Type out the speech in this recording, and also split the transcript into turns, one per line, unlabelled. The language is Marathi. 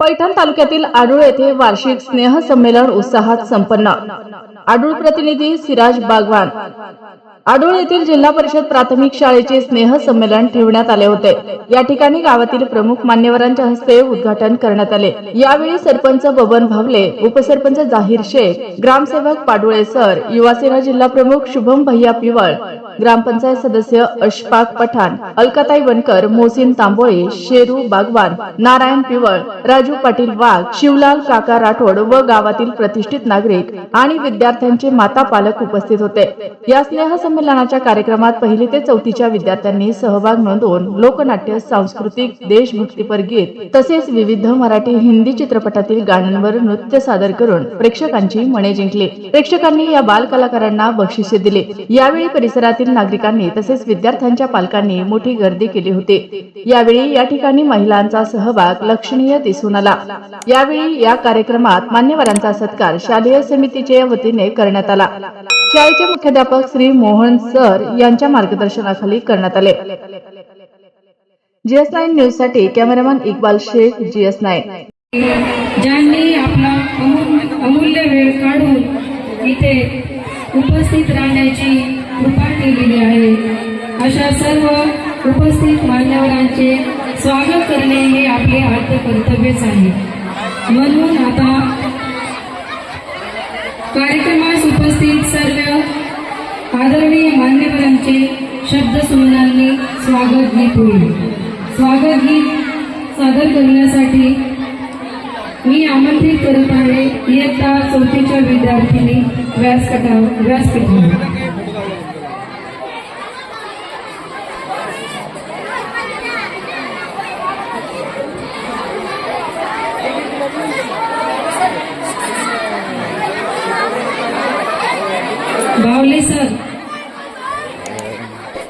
पैठण तालुक्यातील आडूळ येथे वार्षिक स्नेह संमेलन उत्साहात संपन्न. आडूळ प्रतिनिधी सिराज बागवान. आडूळ येथील जिल्हा परिषद प्राथमिक शाळेचे स्नेह संमेलन ठेवण्यात आले होते. या ठिकाणी गावातील प्रमुख मान्यवरांच्या हस्ते उद्घाटन करण्यात आले. यावेळी सरपंच बबन भावले उपसरपंच जाहीर शेख ग्रामसेवक पाडुळे सर युवासेना जिल्हा प्रमुख शुभम भैया पिवळ ग्रामपंचायत सदस्य अशफाक पठाण अलकाताई वनकर मोहसिन तांबोळे शेरू बागवान नारायण पिवळ राजू पाटील वाघ शिवलाल काका राठोड व गावातील प्रतिष्ठित नागरिक आणि विद्यार्थ्यांचे माता पालक उपस्थित होते. या स्नेह संमेलनाच्या कार्यक्रमात पहिली ते चौथीच्या विद्यार्थ्यांनी सहभाग नोंदवून लोकनाट्य सांस्कृतिक देशभक्तीपर गीत तसेच विविध मराठी हिंदी चित्रपटातील गाण्यांवर नृत्य सादर करून प्रेक्षकांची मने जिंकली. प्रेक्षकांनी या बाल कलाकारांना बक्षिसे दिली. यावेळी परिसरातील नागरिकांनी तसेच विद्यार्थ्यांच्या पालकांनी मोठी गर्दी केली होती. यावेळी या ठिकाणी महिलांचा सहभाग लक्षणीय दिसून आला यावेळी या कार्यक्रमात मान्यवरांचा सत्कार शालेय समितीच्या वतीने करण्यात आला. शाळेचे मुख्याध्यापक श्री मोहन सर यांच्या मार्गदर्शनाखाली करण्यात आले. जीएस नाईन न्यूजसाठी cameraman Iqbal Shaikh GS nine
ज्यांनी आपला अमूल्य वेळ काढून इथे उपस्थित राहण्याची कृपा केलेली आहे अशा सर्व उपस्थित मान्यवरांचे स्वागत करणे हे आपले आद्य कर्तव्यच आहे. म्हणून आता कार्यक्रमास उपस्थित सर्व आदरणीय मान्यवरांचे शब्दसुमनांनी स्वागत गीत होईल. स्वागत गीत सादर करण्यासाठी मी आमंत्रित करत आहे. इयत्ता चौथीच्या विद्यार्थिनी व्यासपीठा व्यासपीठावर. भावले सर.